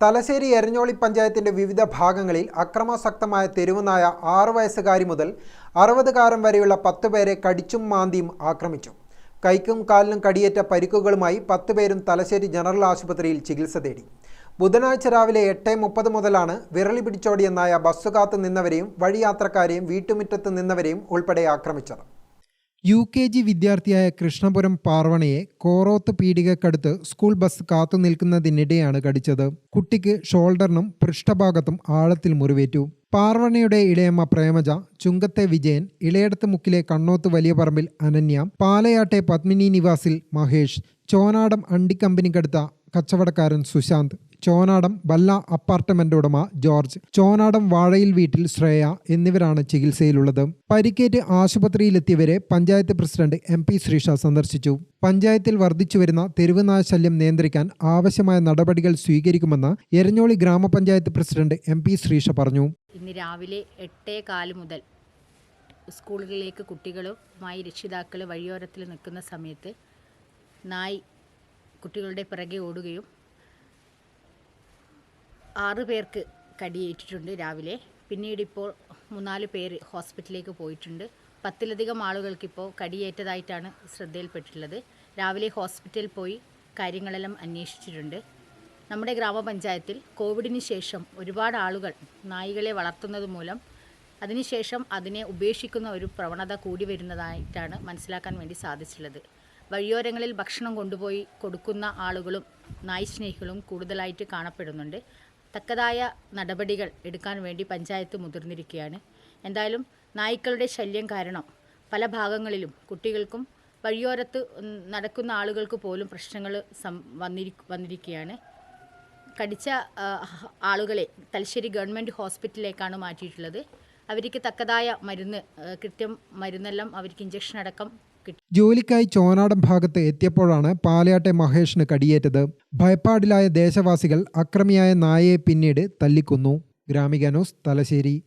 തലശ്ശേരി എരഞ്ഞോളി പഞ്ചായത്തിന്റെ വിവിധ ഭാഗങ്ങളിൽ അക്രമാസക്തമായ തെരുവുനായ ആറു വയസ്സുകാരി മുതൽ അറുപതുകാരൻ വരെയുള്ള പത്ത് പേരെ കടിച്ചും മാന്തിയും ആക്രമിച്ചു. കൈക്കും കാലിനും കടിയേറ്റ പരിക്കുകളുമായി പത്ത് പേരും തലശ്ശേരി ജനറൽ ആശുപത്രിയിൽ ചികിത്സ തേടി. ബുധനാഴ്ച രാവിലെ എട്ട് മുപ്പത് മുതലാണ് വിരളി പിടിച്ചോടിയെന്നായ ബസ്സുകാത്ത് ബസ്സു കാത്തു നിന്നവരെയും വഴിയാത്രക്കാരെയും വീട്ടുമുറ്റത്ത് നിന്നവരെയും ഉൾപ്പെടെ ആക്രമിച്ചത്. യു കെ ജി വിദ്യാർത്ഥിയായ കൃഷ്ണപുരം പാർവണയെ കോറോത്ത് പീടികക്കടുത്ത് സ്കൂൾ ബസ് കാത്തു നിൽക്കുന്നതിനിടെയാണ് കടിച്ചത്. കുട്ടിക്ക് ഷോൾഡറിനും പൃഷ്ഠഭാഗത്തും ആഴത്തിൽ മുറിവേറ്റു. പാർവണയുടെ ഇളയമ്മ പ്രേമജ ചുങ്കത്തെ വിജയൻ ഇളയടത്ത് മുക്കിലെ കണ്ണോത്ത് വലിയ പറമ്പിൽ അനന്യ പാലയാട്ടെ പത്മിനി നിവാസിൽ മഹേഷ് ചോനാടം അണ്ടിക്കമ്പനിക്കടുത്ത കച്ചവടക്കാരൻ സുശാന്ത്. ചോനാടം ബല്ല അപ്പാർട്ട്മെന്റ് ഉടമ ജോർജ്. ചോനാടം വാഴയിൽ വീട്ടിൽ ശ്രേയ എന്നിവരാണ് ചികിത്സയിലുള്ളത്. പരിക്കേറ്റ് ആശുപത്രിയിലെത്തിയവരെ panchayat president M P Sreesha സന്ദർശിച്ചു. പഞ്ചായത്തിൽ വർദ്ധിച്ചുവരുന്ന തെരുവുനാശല്യം നിയന്ത്രിക്കാൻ ആവശ്യമായ നടപടികൾ സ്വീകരിക്കുമെന്ന് എരഞ്ഞോളി ഗ്രാമപഞ്ചായത്ത് പ്രസിഡന്റ് എം പി ശ്രീഷ പറഞ്ഞു. ഇന്ന് രാവിലെ എട്ടേ കാൽ മുതൽ സ്കൂളുകളിലേക്ക് കുട്ടികളുമായി രക്ഷിതാക്കൾ വഴിയോരത്തിൽ നിൽക്കുന്ന സമയത്ത് നായി കുട്ടികളുടെ പിറകെ ഓടുകയും ആറ് പേർക്ക് കടിയേറ്റിട്ടുണ്ട് രാവിലെ. പിന്നീട് ഇപ്പോൾ മൂന്നാൽ പേര് ഹോസ്പിറ്റലിലേക്ക് പോയിട്ടുണ്ട്. പത്തിലധികം ആളുകൾക്കിപ്പോൾ കടിയേറ്റതായിട്ടാണ് ശ്രദ്ധയിൽപ്പെട്ടിട്ടുള്ളത്. രാവിലെ ഹോസ്പിറ്റലിൽ പോയി കാര്യങ്ങളെല്ലാം അന്വേഷിച്ചിട്ടുണ്ട്. നമ്മുടെ ഗ്രാമപഞ്ചായത്തിൽ കോവിഡിന് ശേഷം ഒരുപാട് ആളുകൾ നായികളെ വളർത്തുന്നത് മൂലം അതിനുശേഷം അതിനെ ഉപേക്ഷിക്കുന്ന ഒരു പ്രവണത കൂടി വരുന്നതായിട്ടാണ് മനസ്സിലാക്കാൻ വേണ്ടി സാധിച്ചിട്ടുള്ളത്. വഴിയോരങ്ങളിൽ ഭക്ഷണം കൊണ്ടുപോയി കൊടുക്കുന്ന ആളുകളും നായ് സ്നേഹികളും കൂടുതലായിട്ട് കാണപ്പെടുന്നുണ്ട്. തക്കതായ നടപടികൾ എടുക്കാൻ വേണ്ടി പഞ്ചായത്ത് മുതിർന്നിരിക്കുകയാണ്. എന്തായാലും നായ്ക്കളുടെ ശല്യം കാരണം പല ഭാഗങ്ങളിലും കുട്ടികൾക്കും വഴിയോരത്ത് നടക്കുന്ന ആളുകൾക്ക് പോലും പ്രശ്നങ്ങൾ വന്നിരി വന്നിരിക്കുകയാണ്. കടിച്ച ആളുകളെ തലശ്ശേരി ഗവൺമെന്റ് ഹോസ്പിറ്റലിലേക്കാണ് മാറ്റിയിട്ടുള്ളത്. അവർക്ക് തക്കതായ മരുന്ന് കൃത്യം മരുന്നെല്ലാം അവർക്ക് ഇഞ്ചക്ഷൻ അടക്കം ജോലിക്കായി ചോനാടം ഭാഗത്ത് എത്തിയപ്പോഴാണ് പാലയാട്ടെ മഹേഷിന് കടിയേറ്റത്. ഭയപ്പാടിലായ ദേശവാസികൾ അക്രമിയായ നായയെ പിന്നീട് തല്ലിക്കൊന്നു. ഗ്രാമിക ന്യൂസ് തലശ്ശേരി.